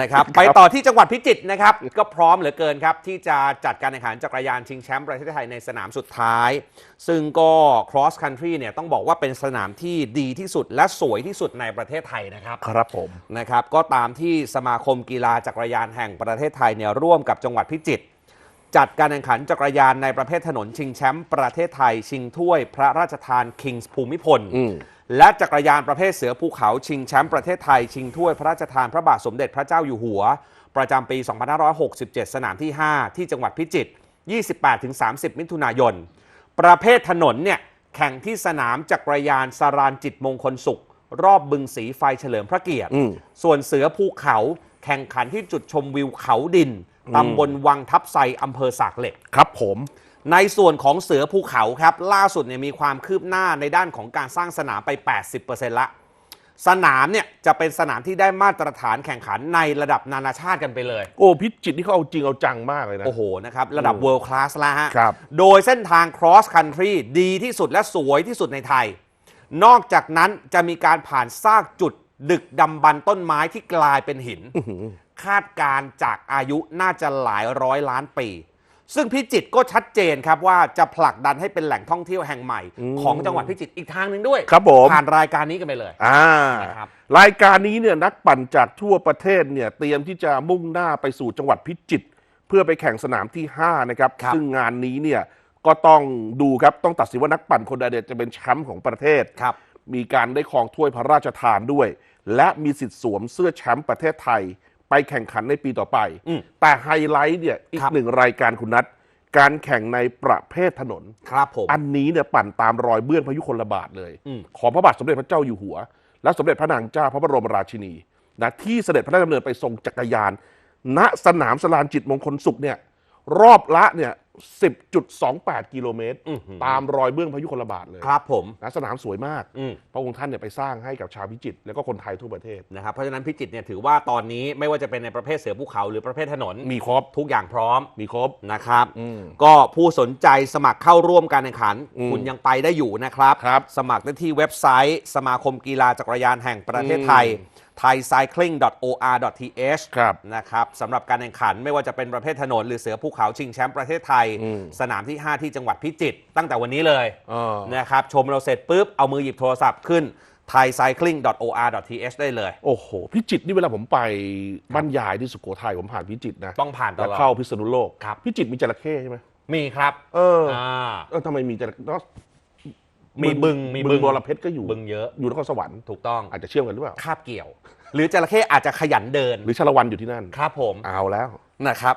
นะครับไปต่อที่จังหวัดพิจิตรนะครับ ก็พร้อมเหลือเกินครับ ที่จะจัดการแข่งขันจักรยานชิงแชมป์ประเทศไทยในสนามสุดท้าย ซึ่งก็ cross country เนี่ยต้องบอกว่าเป็นสนามที่ดีที่สุดและสวยที่สุดในประเทศไทยนะครับ ครับผมนะครับ ก็ตามที่สมาคมกีฬาจักรยานแห่งประเทศไทยเนี่ยร่วมกับจังหวัดพิจิตรจัดการแข่งขันจักรยานในประเภทถนนชิงแชมป์ประเทศไทย ชิงถ้วย พระราชทานคิงส์ภูมิพลอืม และจักรยานประเภทเสือภูเขาชิงแชมป์ประเทศไทย ชิงถ้วยพระราชทานพระบาทสมเด็จพระเจ้าอยู่หัว ประจำปี 2567 สนามที่ 5 ที่จังหวัดพิจิตร 28-30 มิถุนายน ประเภทถนนเนี่ยแข่งที่สนามจักรยานสารานจิตมงคลสุข รอบบึงสีไฟเฉลิมพระเกียรติอืมส่วนเสือภูเขาแข่งขันที่จุดชมวิวเขาดินตำบลวังทับไซอำเภอสากเหล็ก ครับผม ในส่วนของเสือภูเขาครับ ล่าสุดเนี่ยมีความคืบหน้าในด้านของการสร้างสนามไป 80%ละ สนามเนี่ยจะเป็นสนามที่ได้มาตรฐานแข่งขันในระดับนานาชาติกันไปเลย โอ้พิจิตรนี่เขาเอาจริงเอาจังมากเลยนะ โอ้โหนะครับ ระดับอืม world class แล้วฮะ ครับ โดยเส้นทาง cross country ดีที่สุดและสวยที่สุดในไทย นอกจากนั้นจะมีการผ่านซากจุดดึกดำบรรพ์ต้นไม้ที่กลายเป็นหินอื้อหือคาดการณ์จากอายุน่าจะหลายร้อยล้านปี ซึ่งพิจิตรก็ชัดเจนครับว่าจะผลักดันให้เป็นแหล่งท่องเที่ยวแห่งใหม่อืมของจังหวัดพิจิตรอีกทางหนึ่งด้วยครับผมผ่านรายการนี้กันไปเลยอ่านะครับรายการนี้เนี่ยนักปั่นจากทั่วประเทศเนี่ยเตรียมที่จะมุ่งหน้าไปสู่จังหวัดพิจิตรเพื่อไปแข่งสนามที่ 5 นะครับครับซึ่งงานนี้เนี่ยก็ต้องดูครับต้องตัดสินว่านักปั่นคนใดเนี่ยจะเป็นแชมป์ของประเทศครับมีการได้ครองถ้วยพระราชทานด้วย และมีสิทธิ์สวมเสื้อแชมป์ประเทศไทย ไปแข่งขันในปีต่อไปอืมแต่ไฮไลท์เนี่ยอีกครับหนึ่งรายการคุณนัทการแข่งในประเภทถนน ครับผม อันนี้เนี่ยปั่นตามรอยเบื้องพระยุคลบาทเลยอืมของพระบาทสมเด็จพระเจ้าอยู่หัว และสมเด็จพระนางเจ้าพระบรมราชินีนะที่เสด็จพระราชดำเนินไปทรงจักรยาน ณสนามสลานจิตมงคลสุขเนี่ยรอบละเนี่ย 10.28 กิโลเมตรอื้อหือตามรอยเบื้องพระยุคลบาทเลยครับผม นะสนามสวยมาก อืม พระองค์ท่านเนี่ยไปสร้างให้กับชาวพิจิตรแล้วก็คนไทยทั่วประเทศ นะครับ เพราะฉะนั้นพิจิตรเนี่ยถือว่าตอนนี้ไม่ว่าจะเป็นในประเภทเสือภูเขาหรือประเภทถนน มีครบ ทุกอย่างพร้อมมีครบ นะครับ อืมก็ผู้สนใจสมัครเข้าร่วมการแข่งขัน อืมคุณยังไปได้อยู่นะครับ ครับ สมัครได้ที่เว็บไซต์ สมาคมกีฬาจักรยานแห่งประเทศไทยอืม thaicycling.or.th ครับ นะครับสำหรับการแข่งขันไม่ว่าจะเป็นประเภทถนน หรือเสือภูเขาชิงแชมป์ประเทศไทยอืมสนามที่ 5 ที่จังหวัดพิจิตรตั้งแต่วันนี้เลยเออนะครับชมเราเสร็จปุ๊บ เอามือหยิบโทรศัพท์ขึ้น thaicycling.or.th ได้เลย โอ้โห พิจิตรนี่เวลาผมไปบ้านยายที่สุโขทัยผมผ่านพิจิตรนะต้องผ่านตแล้วลอดเข้าพิษณุโลกครับพิจิตรมีจระเข้ใช่ไหมมีครับ เอออ่าเออทำไมมีจระเข้มีบึงมีบึบึงงบรเพชรก็อยู่บึงเยอะอยู่นครสวรรค์ถูกต้องอาจจะเชื่อมกันหรือเปล่าคาบเกี่ยว หรือจระเข้อาจจะขยันเดิน หรือชาละวันอยู่ที่นั่นครับผมเอาแล้วนะครับ